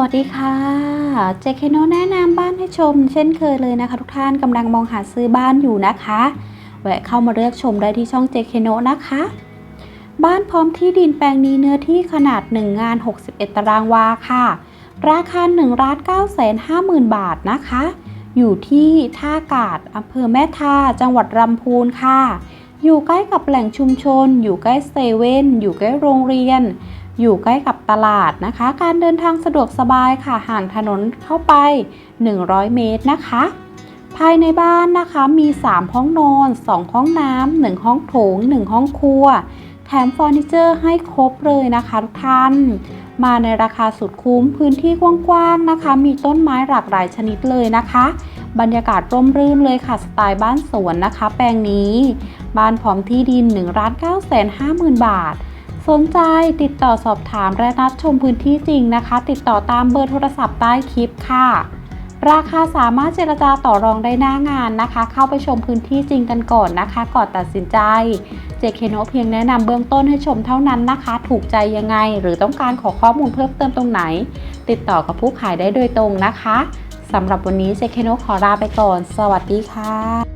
วัสดีค่ะเจคโนแนะนำบ้านให้ชม เช่นเคยเลยนะคะ ทุกท่านกำลังมองหาซื้อบ้านอยู่นะคะ แวะเข้ามาเลือกชมได้ที่ช่องเจคโนนะคะ บ้านพร้อมที่ดินแปลงนี้เนื้อที่ขนาด 1 งาน 61 ตารางวาค่ะ ราคา1ล้าน9แสน5หมื่นบาทนะคะ อยู่ที่ท่ากาดอำเภอแม่ทาจังหวัดลำพูนค่ะ อยู่ใกล้กับแหล่งชุมชน อยู่ใกล้เซเว่นอยู่ใกล้โรงเรียน อยู่ใกล้กับตลาดนะคะ การเดินทางสะดวกสบายค่ะ ห่างถนนเข้าไป 100 เมตรนะคะ ภายในบ้านนะคะมี 3 ห้องนอน 2 ห้องน้ำ 1 ห้องโถง 1 ห้องครัว แถมเฟอร์นิเจอร์ให้ครบเลยนะคะทุกท่าน มาในราคาสุดคุ้มพื้นที่กว้างๆนะคะ มีต้นไม้หลากหลายชนิดเลยนะคะ บรรยากาศร่มรื่นเลยค่ะ สไตล์บ้านสวนนะคะ แปลงนี้ บ้านพร้อมที่ดิน1ล้าน9แสน5หมื่นบาท สนใจติดต่อสอบถามและนัดชมพื้นที่จริงนะคะ ติดต่อตามเบอร์โทรศัพท์ใต้คลิปค่ะ ราคาสามารถเจรจาต่อรองได้หน้างานนะคะ เข้าไปชมพื้นที่จริงกันก่อนนะคะ ก่อนตัดสินใจ เจเคโนเพียงแนะนำเบื้องต้นให้ชมเท่านั้นนะคะ ถูกใจยังไง หรือต้องการขอข้อมูลเพิ่มเติมตรงไหน ติดต่อกับผู้ขายได้โดยตรงนะคะสำหรับวันนี้เจเคโนขอลาไปก่อน สวัสดีค่ะ